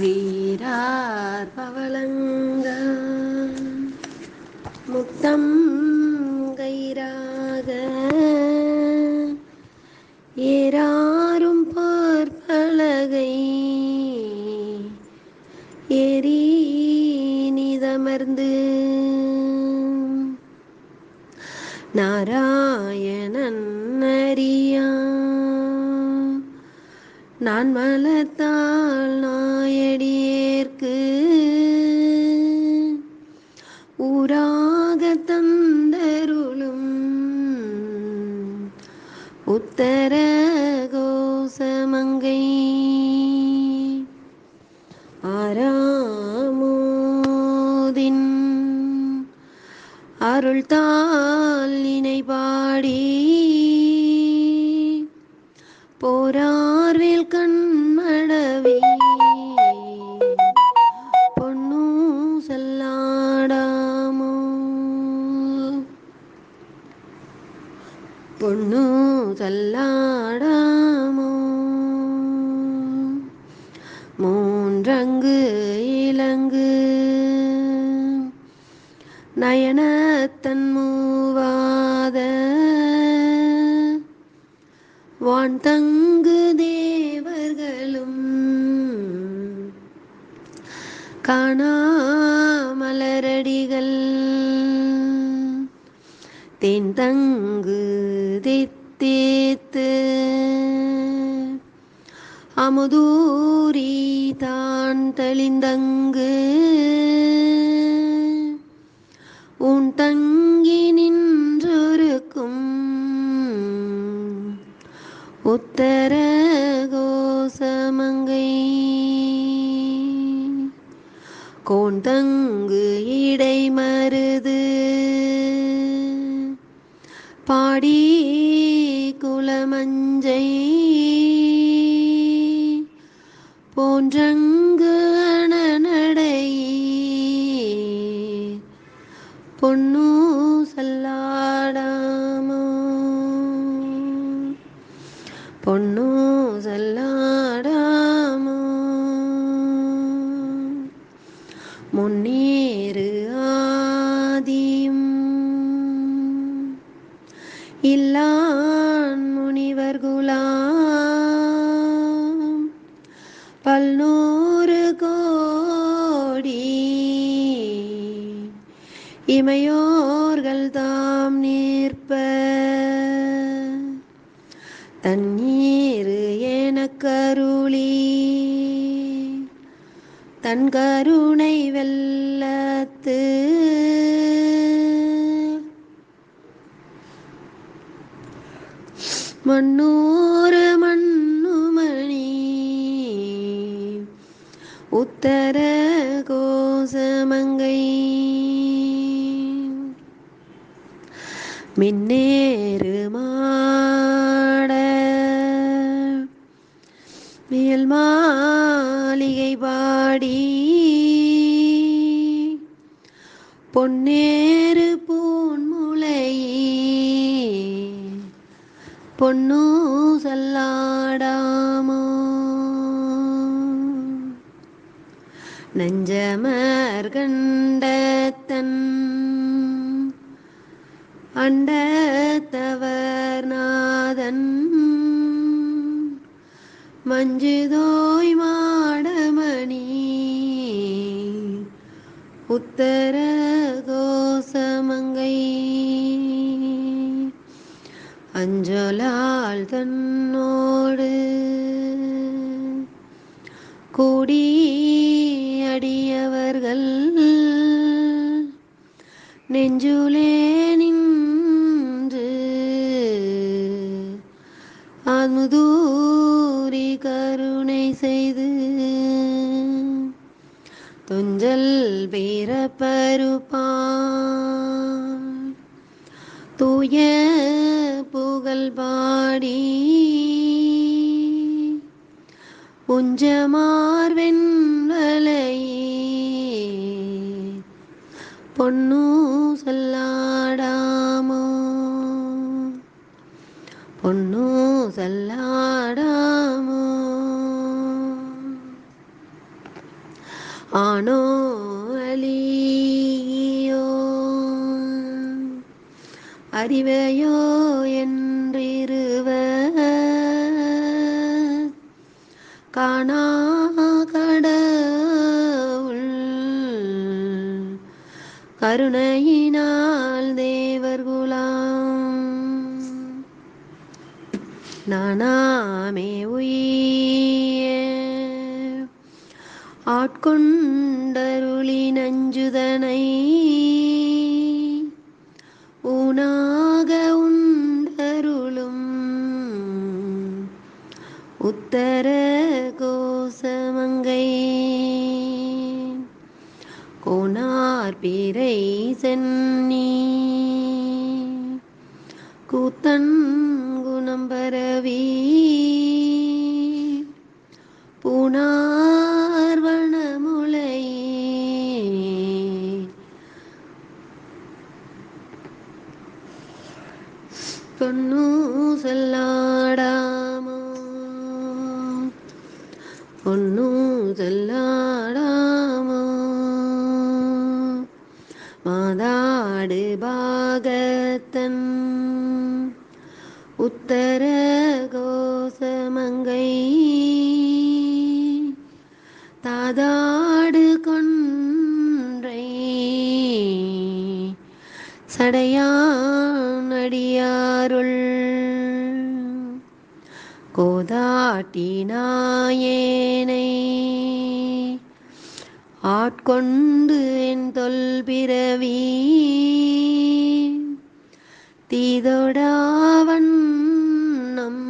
சீரார் பவளங்க. முத்தம் கைராக ஏறாரும் பார்ப்பலகை. எரி நிதமர்ந்து நாராயணன் அறியான். நான் மலத்தால் நாயடியேற்கு ஊராக தந்தருளும் உத்தர பொண்ணு செல்லாடாமோ மூன்றங்கு இலங்கு. நயனத்தன் மூவாத. வான் தங்கு தேவர்களும் காணாமலரடிகள். தென் தங்கு தித்தேத்து. அமுதூரி தான் தெளிந்தங்கு. உன் தங்கி நின்றொருக்கும் உத்தர கோசமங்கை. கோந்தங்கு இடை மருது பாடி குலமஞ்சை போன்றங்கு அணநடை பொண்ணு சல்லாடாமோ? பொண்ணு சல்லாடாமோ? முன்னேறு தண்ணீர் எனக்கருளி. தன் கருணை வெல்லத்து. மண்ணூறு மண்ணுமணி. உத்தர கோசமங்கை. மின்னேறுமா மாளிகை பாடி. பொன்னேறு பூன்முளை பொன்னு சல்லாடாமோ. நஞ்சமர் கண்டத்தன். அண்டத்தவர் மஞ்சுதோய் மாடமணி. உத்தர கோசமங்கை அஞ்சலால் தன்னோடு. கூடி அடியவர்கள். நெஞ்சுலே நின் உஞ்சமார்வெண்வலையே பொன்னூ சல்லாடாமோ? பொன்னூ சல்லாடாமோ? ஆனோ அலியோ அறிவையோ என்றிருவர் காணா கடவுள் கருணையினால் தேவர் குலாம் நானாமே உய்ய ஆட்கொண்டருளி நஞ்சுதனை ஊனாக உண்டருளும் உத்தர கோனார் பேரை சென்னி. கூத்தன் குணம் பரவி. பூனார்வணமுலை பொன்னு செல்லாடாமோ. பொன்னு செல்லாடா. சடையான் அடியாருள். கோதாட்டினாயேனை. ஆட்கொண்டு என் தொல்பிறவி தீதொடாவண்ணம்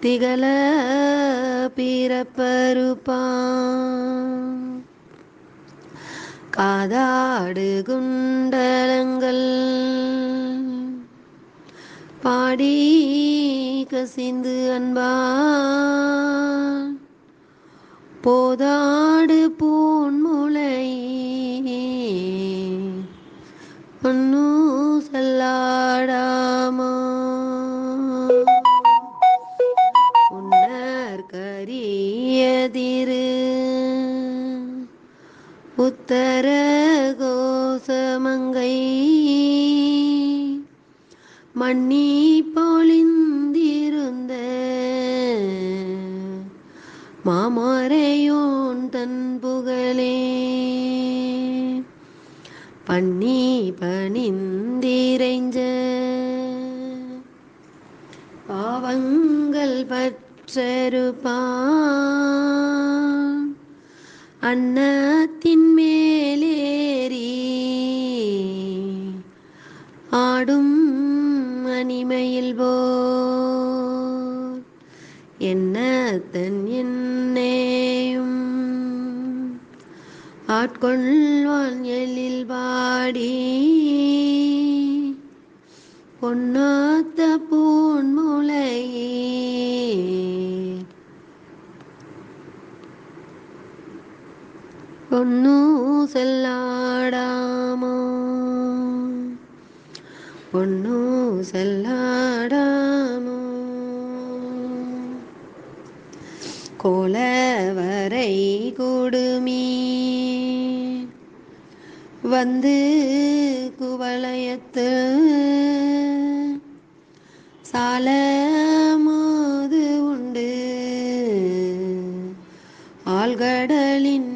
திகழ பிறப்பருப்பான். காதாடு குண்டலங்கள் பாடி கசிந்து அன்பான். போதாடு பூன்முளை பொன்னு உத்தர கோசமங்கை மன்னிப்போ அன்னத்தின் மேலேறி ஆடும் அனிமையில் போர் தன் என்னேயும் ஆட்கொள்வான் எழில் பாடி. பொன்னாத்த பூன்முளையே பொன்னு செல்லாடாமோ? பொன்னு செல்லாடாமோ? கோலவரை கொடுமீ. வந்து குவளையத்து சால மோது உண்டு. ஆழ்கடலின்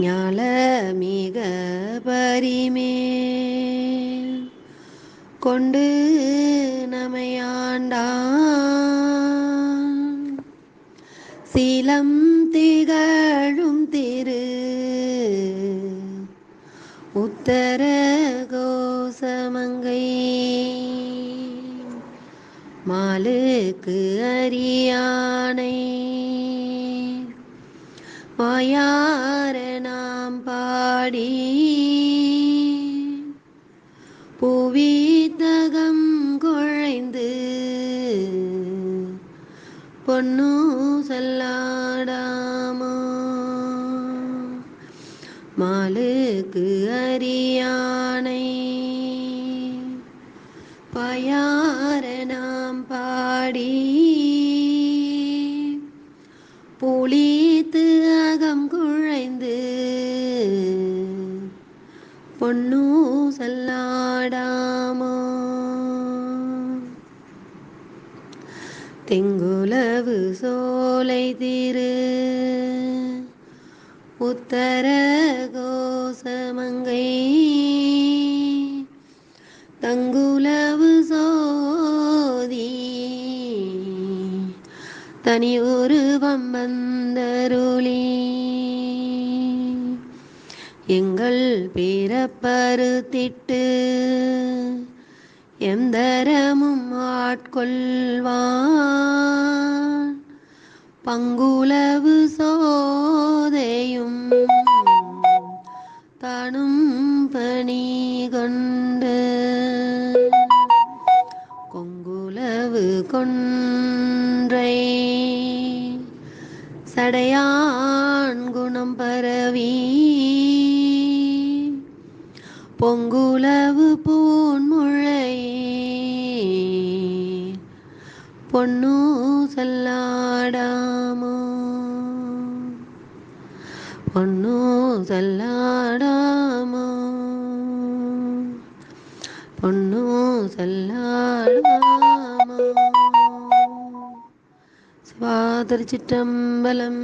ஞால மிக பரிமேல் கொண்டு நமையாண்டான். சிலம் திகழும் திரு உத்தர கோசமங்கை. மாலுக்கு அறியானை வாயார பாடி புவித்தகம் குழைந்து பொன்னு செல்லாடாமோ. மாலுக்கு அறியா பொன்னூ சல்லாடாமோ? தெங்குலவு சோலை திரு உத்தர கோசமங்கை தங்குலவு சோதி தனியொரு வம்பந்தருளி. எங்கள் பிறப்பருத்திட்டு எந்தரமும் ஆட்கொள்வான். பங்குலவு சோதையும் தானும் பணி கொண்டு கொங்குலவு கொண்டு பொன்னு சல்லாடாமோ பொன்னு சல்லாடாமோ சிவா திருச்சிற்றம்பலம்